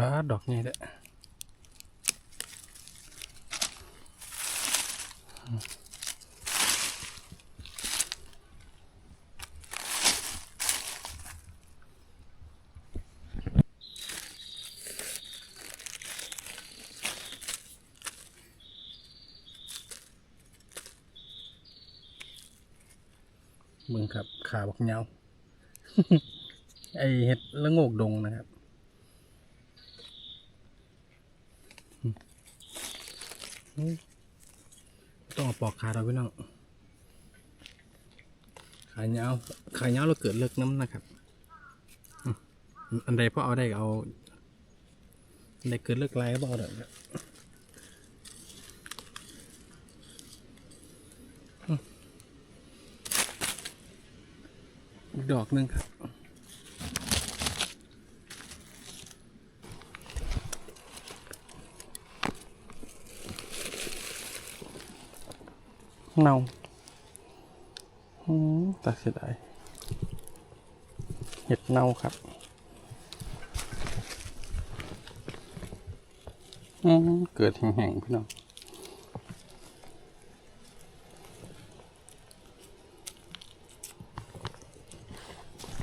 ฟ้าดอกนี่แหละมึงครับ ขาบักเงาไอเห็ดละโงกดงนะครับ ต้องเอาปอกขาเราพี่น้อง ขาเงาวขาเงาวเราเกิดเลิกน้ำนะครับ อันใดพอเอาได้เอาอันใดเกิดเลิกลายก็บเอาเด้อครับอืมอีกดอกหนึงครับ เน่าอืมตัดเสียดายเห็ดเน่าครับอืมเกิดแห้งๆพี่น้อง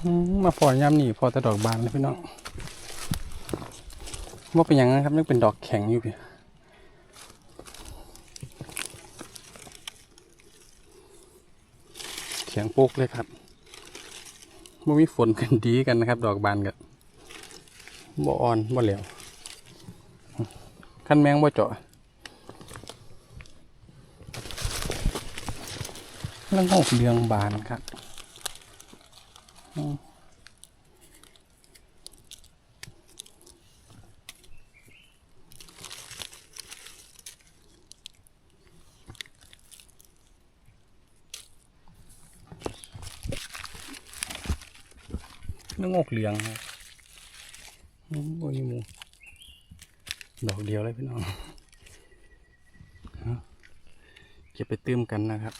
อืมมาพอยามนี่พอแต่ดอกบานเลยพี่น้องว่าเป็นอย่างนั้นครับนึกเป็นดอกแข็งอยู่พี่ เสียงปุ๊กเลยครับบ่มีฝนกันดีกันนะครับ ดอกบานกันบ่อ่อนบ่เหลวขั้นแมงบ่เจาะแล้วก็เรืองบานครับ อืมแล้วงอกเหลืองครับอืมบ่มีหมูดอกเดียวเลยพี่น้องเก็บไปเติมกันนะครับ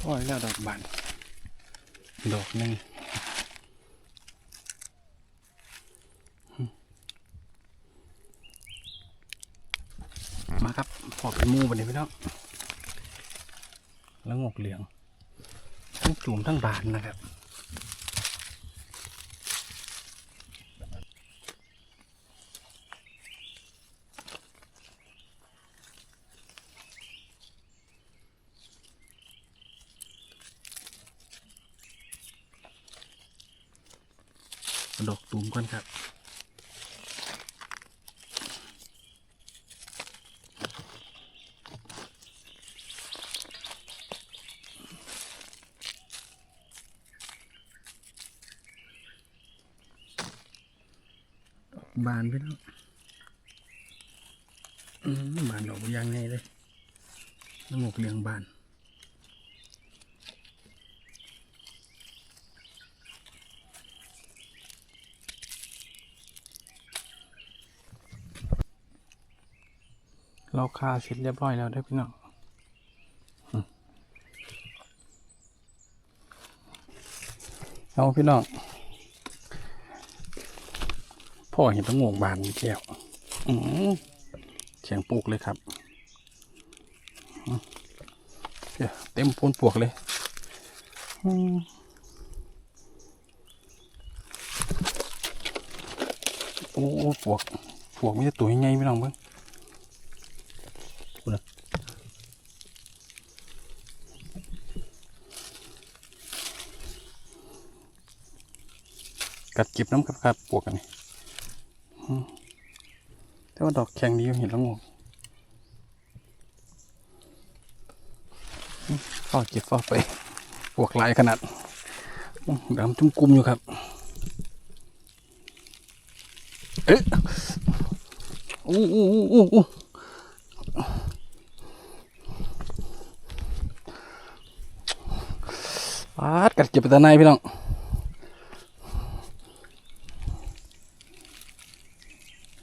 โอ้ยแล้วดอกบานดอกหนึ่งมาครับพอเป็นมูไปเลยพี่น้องแล้วงอกเหลืองทั้งจุ่มทั้งบานนะครับ ดอกตูมก่อนครับบานพี่น้องอืมบานดอกยางไงเลยน้ำหมกเลียงบาน เราคาเสร็จเรียบร้อยแล้วได้พี่น้องเอาพี่น้องพ่อเห็นต้องงงบานแก้วอืมเสียงปลูกเลยครับอืมเต็มพูนปวกเลยอืมโอ้ปวก ปวกไม่ใช่ตัวใหญ่ๆพี่น้องเพิ่ง กัดจิบน้ำครับครับปวกกันนี่แต่ว่าดอกแข็งดีอยู่เห็นแล้วงงฝ้าเก็บฝ้าไปปวกหลายขนาดดำจุ่มกุมอยู่ครับ เอ๊ะอู้อู้อู้อู้อู้ปาดกัดเจ็บไปตาในพี่น้อง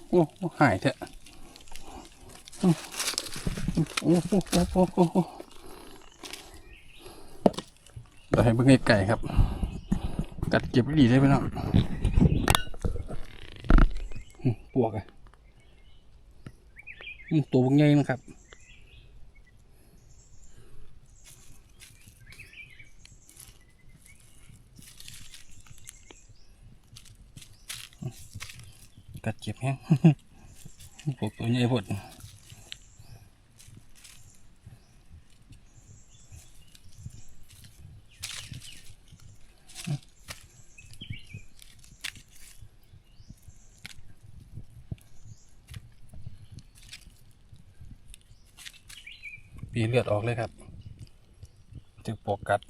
โอ้โอ้ หายเถอะโอ้โอ้โอ้โอ้โอ้โอ้เดี๋ยวให้เบิ่งไก่ครับ กัดเก็บดีได้ไหมเนาะปวกอะตัวพวกใหญ่นะครับกัดเจ็บแฮง พวกตัวใหญ่พดปีเลือดออกเลยครับจึกปวกกัด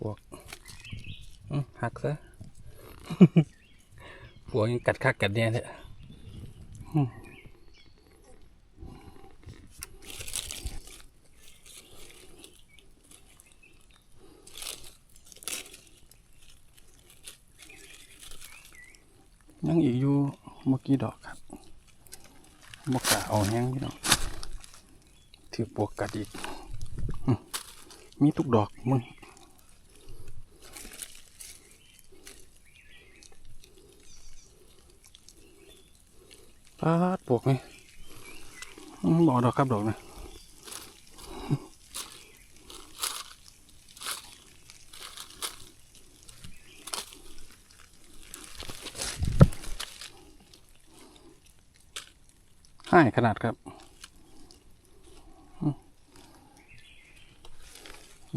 ปวก หักซะหัวยังกัดคักกัดเนี่ยเลยยังอีกอยู่เมื่อกี้ดอกครับบกกะเอาแห้งพี่น้องถือปวกกัดอีกมมีทุกดอกมึง ปาดปวกนี่อืมบอกดอกครับดอกนะให้ขนาดครับ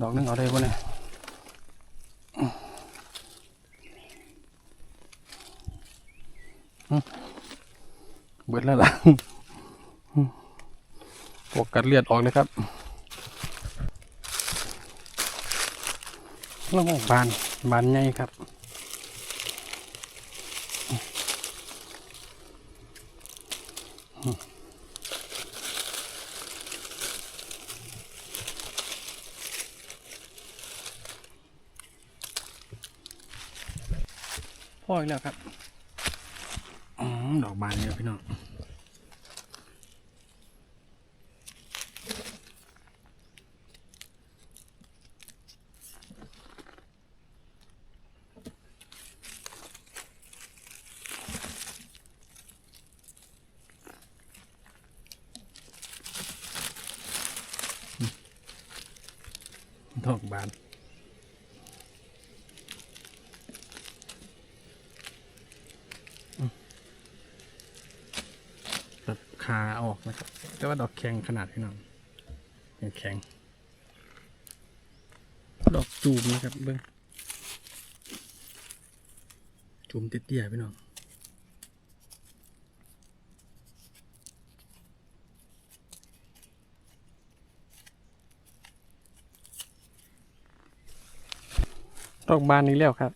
ดอกหนึงเอาได้ปะเนี่ยอืมอืมเบิดแล้วล่ะปวกกัดเลือดออกเลยครับแล้วก็บานบานใหญ่ครับพ่ออีกแล้วครับอ๋อดอกบานเนี่ยพี่น้อง ดอกบานตัดขาออกนะครับ แต่ว่าดอกแข็งขนาดพี่น้องยังแข็ง ดอกจูมนะครับเบิ้งจูมเตี้ยๆพี่น้อง ดอกบานนี้แล้วครับ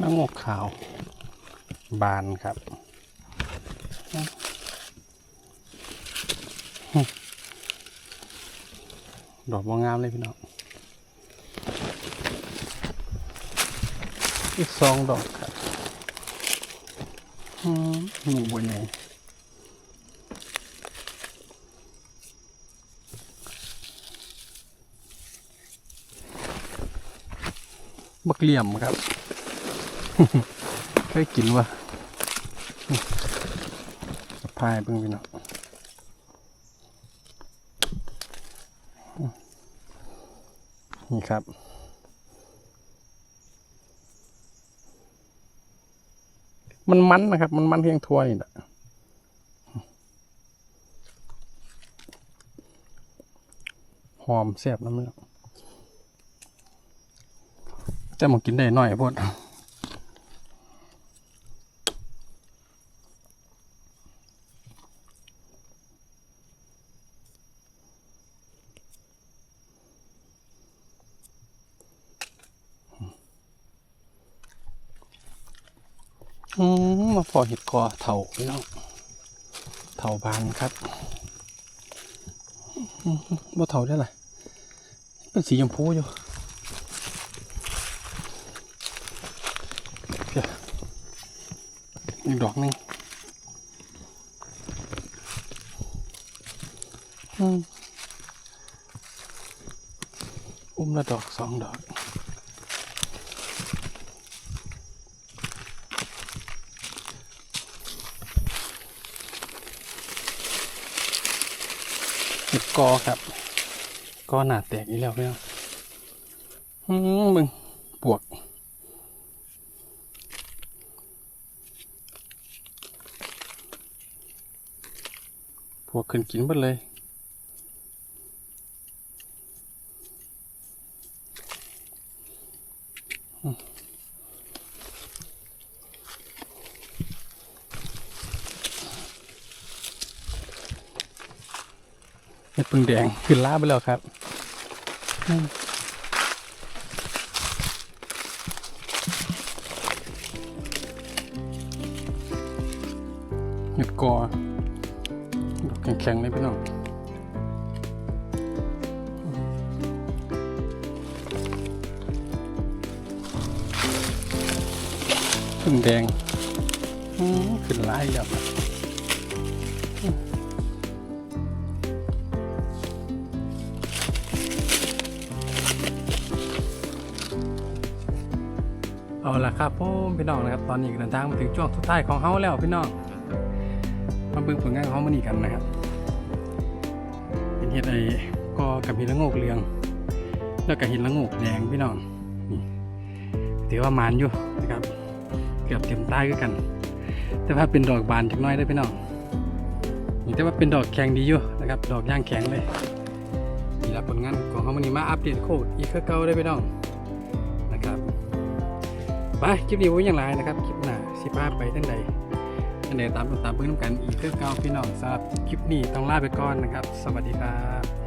น้ำงอกขาว บานครับดอกบางงามเลยพี่น้อง อีกสองดอกครับอืมหนูบนไหนบักเหลี่ยมครับเคยกินวะสะพายเบิ่งพี่น้องนี่ครับ มันมันนะครับ มันมันเพียงทั่วนี่แหละหอมแซ่บน้ำมันแต่มันกินได้น้อยพอด มาฟอเห็ดกอเถาพี่น้องเถาบานครับบ่เถาได้ไรเป็นสีชมพูอยู่อีกดอกนึงอุ้มละดอกสองดอก กอครับกอหนาแตกอีกแล้วพี่น้องอืมมึงปวกพวกขึ้นกินหมดเลย งขึ้นล่าไปแล้วครับอืมเห็ดกอดอแข็งๆเลยพี่น้องปึงแดงขึ้นล่าอีกแล้ว เอาละครับผมพี่น้องนะครับ ตอนนี้ก็เดินทางมาถึงช่วงสุดท้ายของเฮาแล้วพี่น้องมาเบิ่งผลงานของเฮามื้อนี้กันนะครับเป็นเห็ดไอ้ก็กับเห็ดละโงกเหลือง แล้วก็เห็ดละโงกแดงพี่น้องนี่ถือว่ามานอยู่นะครับ เกือบเต็มใต้คือกัน แต่ว่าเป็นดอกบานจักน้อยได้พี่น้องนี่แต่ว่าเป็นดอกแข็งดีอยู่นะครับ ดอกย่างแข็งเลยนี่ละผลงานของเฮามื้อนี้มาอัปเดตโคดอีกคือเก่าได้พี่น้อง ไปคลิปนี้ไว้อย่างไรนะครับ คลิปหน้าสิพาไปทั้งใดอันใดตามตามเพื่อนำกันอีกคือเก่าพี่น้องสำหรับคลิปนี้ต้องลาไปก่อนนะครับ สวัสดีครับ